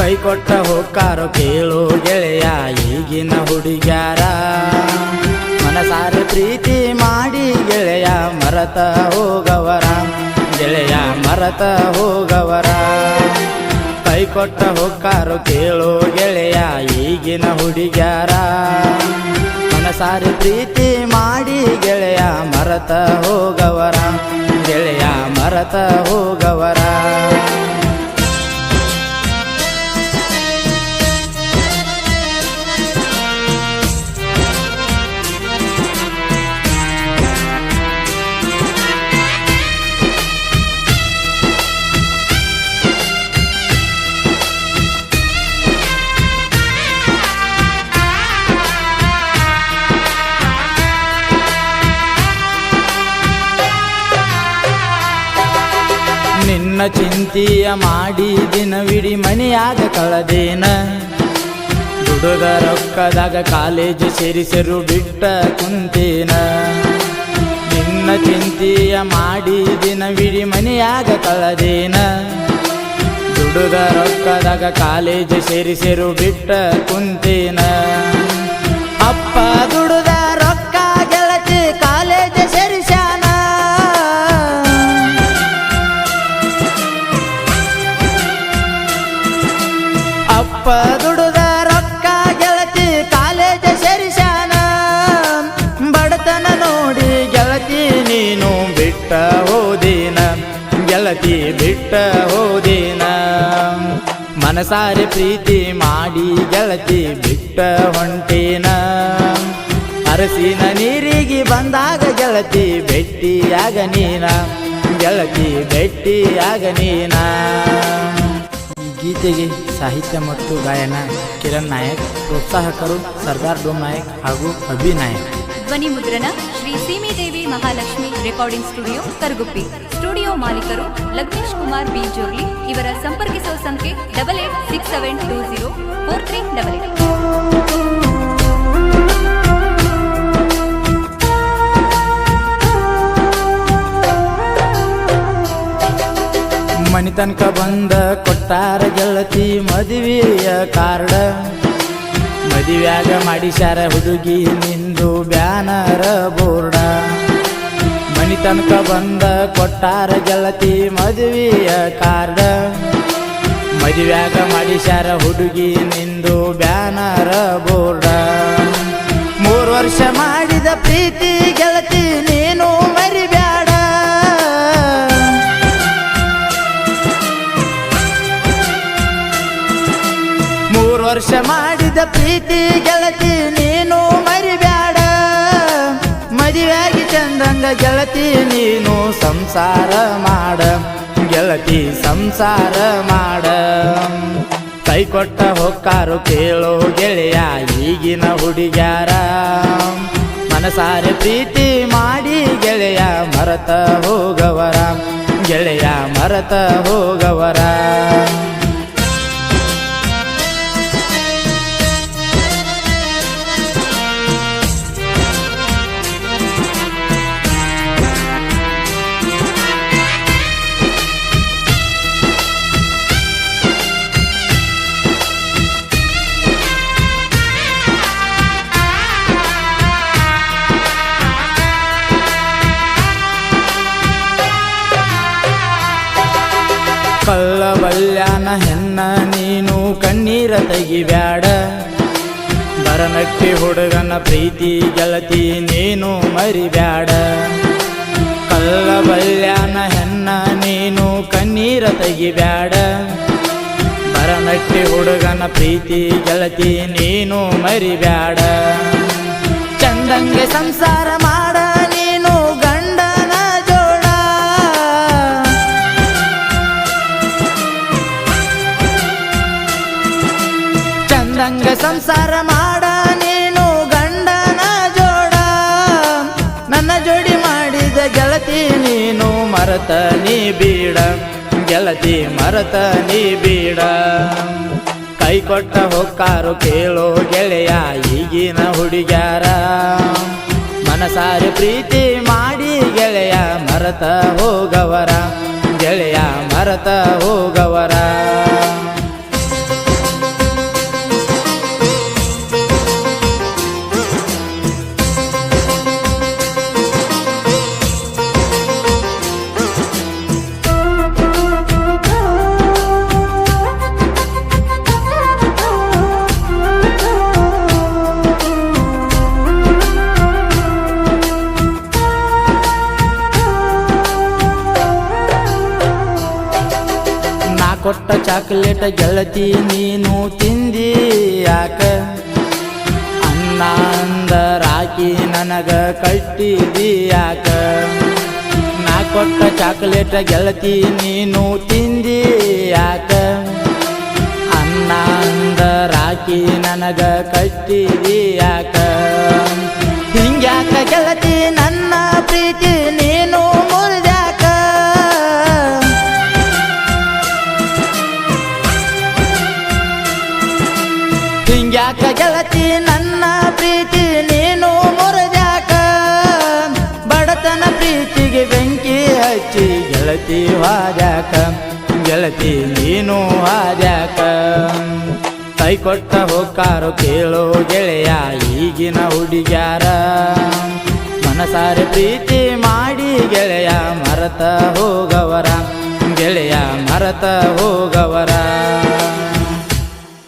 ಕೊಟ್ಟ ಹೋಕ್ಕಾರು ಕೇಳು ಗೆಳೆಯ ಈಗಿನ ಹುಡುಗ್ಯಾರ. ಮನಸಾರೆ ಪ್ರೀತಿ ಮಾಡಿ ಗೆಳೆಯ ಮರತ ಹೋಗವರ. ಗೆಳೆಯ ಮರತ ಹೋಗವರ. ಕೈ ಕೊಟ್ಟ ಹೋಕ್ಕಾರು ಕೇಳು ಗೆಳೆಯ ಈಗಿನ ಹುಡುಗ್ಯಾರ. ಮನಸಾರೆ ಪ್ರೀತಿ ಮಾಡಿ ಗೆಳೆಯ ಮರತ ಹೋಗವರ. ಗೆಳೆಯ ಮರತ ಹೋಗವರ. ನಿನ್ನ ಚಿಂತೆಯ ಮಾಡಿ ದಿನವಿಡಿ ಮನೆಯಾಗ ಕಳದೇನ. ದುಡುದ ರೊಕ್ಕದಾಗ ಕಾಲೇಜು ಸೇರಿಸರು ಬಿಟ್ಟ ಕುಂತೇನ. ನಿನ್ನ ಚಿಂತೆಯ ಮಾಡಿ ದಿನವಿಡಿ ಮನೆಯಾಗ ಕಳದೇನ. ದುಡದ ರೊಕ್ಕದಾಗ ಕಾಲೇಜು ಸೇರಿಸರು ಬಿಟ್ಟ ಕುಂತೇನ. ಅಪ್ಪ ದುಡುದ ದುಡುದ ರೊಕ್ಕ ಗೆಳತಿ ಕಾಲೇಜ ಸೇರಿಸಾನ ಬಡತನ ನೋಡಿ ಗೆಳತಿ ನೀನು ಬಿಟ್ಟ ಹೋದಿನ. ಗೆಳತಿ ಬಿಟ್ಟ ಹೋದಿನ. ಮನಸಾರೆ ಪ್ರೀತಿ ಮಾಡಿ ಗೆಳತಿ ಬಿಟ್ಟ ಹೊಂಟಿನ. ಅರಸಿನ ನೀರಿಗೆ ಬಂದಾಗ ಗೆಳತಿ ಭೆಟ್ಟಿಯಾಗ ನೀನ. ಗೆಳತಿ ಭೆಟ್ಟಿಯಾಗ ನೀನಾ. ಗೀತೆಗೆ ಸಾಹಿತ್ಯ ಮತ್ತು ಗಾಯನ ಕಿರಣ್ ನಾಯಕ್, ಪ್ರೋತ್ಸಾಹಕರು ಸರ್ದಾರ್ ಡೋಮ್ ನಾಯಕ್ ಹಾಗೂ ಅಭಿ ನಾಯಕ್. ಧ್ವನಿ ಮುದ್ರಣ Shri Seemidevi Mahalakshmi recording studio Karaguppi. Studio ಮಾಲೀಕರು ಲಗ್ನೇಶ್ ಕುಮಾರ್ ಬಿ ಜೋರ್ಲಿ ಇವರ ಸಂಪರ್ಕಿಸುವ ಸಂಖ್ಯೆ double eight six seven two zero four three double eight. ತನಕ ಬಂದ ಕೊಟ್ಟಾರ ಗೆಳತಿ ಮದುವೆಯ ಕಾರ್ಡ. ಮದುವೆಯಾಗ ಮಾಡಿಸ್ಯಾರ ಹುಡುಗಿ ನಿಂದು ಬ್ಯಾನರ ಬೋರ್ಡ. ಮನಿ ತನಕ ಬಂದ ಕೊಟ್ಟಾರ ಗೆಳತಿ ಮದುವೆಯ ಕಾರ್ಡ. ಮದುವೆಯಾಗ ಮಾಡಿಸ್ಯಾರ ಹುಡುಗಿ ನಿಂದು ಬ್ಯಾನರ ಬೋರ್ಡ. ಮೂರು ವರ್ಷ ಮಾಡಿದ ಪ್ರೀತಿ ಗೆಳತಿ ನೀನು ವರ್ಷ ಮಾಡಿದ ಪ್ರೀತಿ ಗೆಳತಿ, ನೀನು ಮರಿಬ್ಯಾಡ. ಮದುವೆಯಾಗಿ ಚಂದಂಗ ಗೆಳತಿ, ನೀನು ಸಂಸಾರ ಮಾಡ. ಗೆಳತಿ, ಸಂಸಾರ ಮಾಡ. ಕೈ ಕೊಟ್ಟ ಹೊಕ್ಕಾರು ಕೇಳೋ ಗೆಳೆಯ, ಈಗಿನ ಹುಡುಗ್ಯಾರ. ಮನಸಾರೆ ಪ್ರೀತಿ ಮಾಡಿ ಗೆಳೆಯ, ಮರತ ಹೋಗವರ. ಗೆಳೆಯ, ಮರತ ಹೋಗವರ. ಬಲ್ಯಾನ ಹೆಣ್ಣ, ನೀನು ಕಣ್ಣೀರ ತೆಗಿಬ್ಯಾಡ. ಬರನಟ್ಟಿ ಹುಡುಗನ ಪ್ರೀತಿ, ಗೆಳತಿ ನೀನು ಮರಿಬ್ಯಾಡ. ಪಲ್ಲ ಬಲ್ಯಾನ ಹೆಣ್ಣ, ನೀನು ಕಣ್ಣೀರ ತೆಗಿಬ್ಯಾಡ. ಬರನಟ್ಟಿ ಹುಡುಗನ ಪ್ರೀತಿ, ಗೆಳತಿ ನೀನು ಮರಿಬ್ಯಾಡ. ಚಂದಂಗೆ ಸಂಸಾರ ಮಾಡ, ನೀನು ಗಂಡನ ಜೋಡ. ನನ್ನ ಜೋಡಿ ಮಾಡಿದ ಗೆಳತಿ ನೀನು ಮರತ ನೀ ಬೀಡ. ಗೆಳತಿ ಮರತ ನೀ ಬೀಡ. ಕೈ ಕೊಟ್ಟ ಹೊಕ್ಕಾರು ಕೇಳೋ ಗೆಳೆಯ ಈಗಿನ ಹುಡುಗ್ಯಾರ. ಮನಸಾರಿ ಪ್ರೀತಿ ಮಾಡಿ ಗೆಳೆಯ ಮರತ ಹೋಗವರ. ಗೆಳೆಯ ಮರತ ಹೋಗವರ. ಚಾಕ್ಲೇಟ್ ಗೆಳತಿ ನೀನು ತಿಂದಿ ಯಾಕ? ಅನ್ನ ಅಂದರಾಕಿ ನನಗ ಕಟ್ಟಿದಿ ಯಾಕ? ನಾ ಕೊಟ್ಟ ಚಾಕ್ಲೇಟ್ ಗೆಳತಿ ನೀನು ತಿಂದಿ ಯಾಕ? ಅನ್ನ ಅಂದರಾಕಿ ನನಗ ಕಟ್ಟಿದಿ ಯಾಕ? ಹಿಂಗ್ಯಾಕ ಗೆಳತಿ ಗೆಳತಿ ವಾದ್ಯಾಕ ಗೆಳತಿ ನೀನು ವಾದ್ಯಾಕ ಕೈ ಕೊಟ್ಟ ಹೋಕಾರು ಕೇಳೋ ಗೆಳೆಯ ಈಗಿನ ಹುಡುಗ್ಯಾರ. ಮನಸಾರೆ ಪ್ರೀತಿ ಮಾಡಿ ಗೆಳೆಯ ಮರತ ಹೋಗವರ. ಗೆಳೆಯ ಮರತ ಹೋಗವರ.